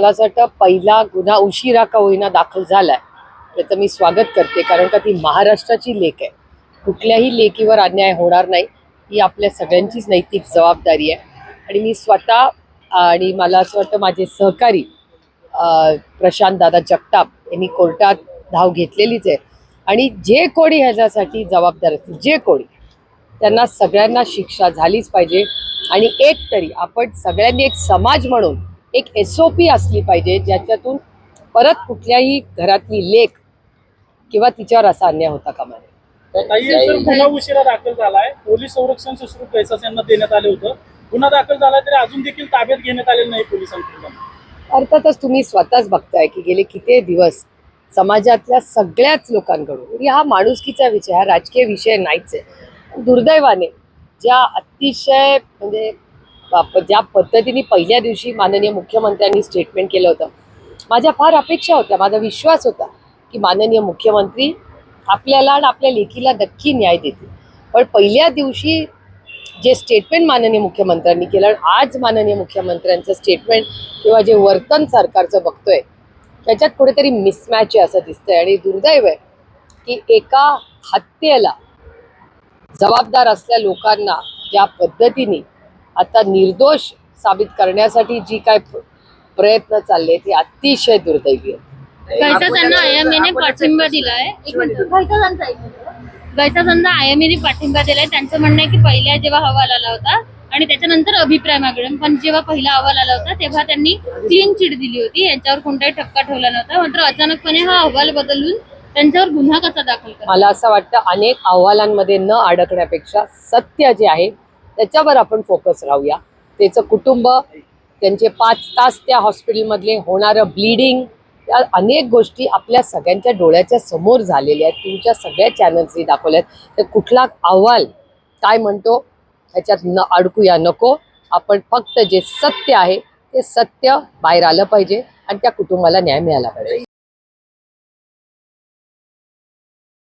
मला असं वाटतं पहिला गुन्हा उशिरा का होईना दाखल झालाय. त्याचं मी स्वागत करते कारण का ती महाराष्ट्राची लेख आहे. कुठल्याही लेखीवर अन्याय होणार नाही ही आपल्या सगळ्यांचीच नैतिक जबाबदारी आहे. आणि मी स्वतः आणि मला असं वाटतं माझे सहकारी प्रशांत दादा जगताप यांनी कोर्टात धाव घेतलेलीच आहे. आणि जे कोणी ह्याच्यासाठी जबाबदार असतील जे कोणी त्यांना सगळ्यांना शिक्षा झालीच पाहिजे. आणि एक तरी आपण सगळ्यांनी एक समाज म्हणून एक एस ओ पी असली पाहिजे ज्याच्यातून परत कुठल्याही घरातली लेख किंवा तिच्यावर असा अन्याय होता कामा नये. गुन्हा उशिरा दाखल झालाय. पोलीस संरक्षण सुश्रुत कैसास यांना देण्यात आले होतं. गुन्हा दाखल झाला तरी अजून देखील ताब्यात घेण्यात आलेलं नाही पोलिसांकडून. अर्थातच तुम्ही स्वतःच बघताय की गेले किती दिवस समाजातल्या सगळ्याच लोकांकडून हा माणुसकीचा विषय हा राजकीय विषय नाहीच आहे. दुर्दैवाने ज्या अतिशय म्हणजे ज्या पद्धतीने पहिल्या दिवशी माननीय मुख्यमंत्र्यांनी स्टेटमेंट केलं होतं माझ्या फार अपेक्षा होत्या माझा विश्वास होता की माननीय मुख्यमंत्री आपल्याला आणि आपल्या लेखीला नक्की न्याय देतील. पण पहिल्या दिवशी जे स्टेटमेंट माननीय मुख्यमंत्र्यांनी केलं आणि आज माननीय मुख्यमंत्र्यांचं स्टेटमेंट किंवा जे वर्तन सरकारचं बघतोय त्याच्यात कुठेतरी मिसमॅच आहे असं दिसतंय. आणि दुर्दैव आहे की एका हत्येला जबाबदार असल्या लोकांना ज्या पद्धतीने आता निर्दोष साबित करण्यासाठी जी काय प्र- प्रयत्न चालले ते अतिशय दुर्दैवी आहे आयएमएने पाठिंबा दिलाय. एक मिनिट गैसा त्यांना आयएमएने पाठिंबा दिलाय. त्यांचं म्हणणं आहे की पहिल्या जेव्हा अहवाल आला होता आणि त्याच्यानंतर अभिप्राय मागणे. पण जेव्हा पहिला अहवाल आला होता तेव्हा त्यांनी क्लीन चिट दिली होती. यांच्यावर कोणताही ठपका ठेवला नव्हता. मात्र अचानकपणे हा अहवाल बदलून त्यांच्यावर गुन्हा कसा दाखल करा मला असं वाटतं अनेक अहवालांमध्ये न अडकण्यापेक्षा सत्य जे आहे त्याच्यावर आपण फोकस राहूया. त्याचं कुटुंब त्यांचे पाच तास त्या हॉस्पिटलमधले होणारं ब्लिडिंग त्या अनेक गोष्टी आपल्या सगळ्यांच्या डोळ्याच्या समोर झालेल्या आहेत. तुमच्या सगळ्या चॅनल्सनी दाखवल्या आहेत. तर कुठला अहवाल काय म्हणतो ह्याच्यात न अडकूया नको. आपण फक्त जे सत्य आहे ते सत्य बाहेर आलं पाहिजे आणि त्या कुटुंबाला न्याय मिळाला पाहिजे.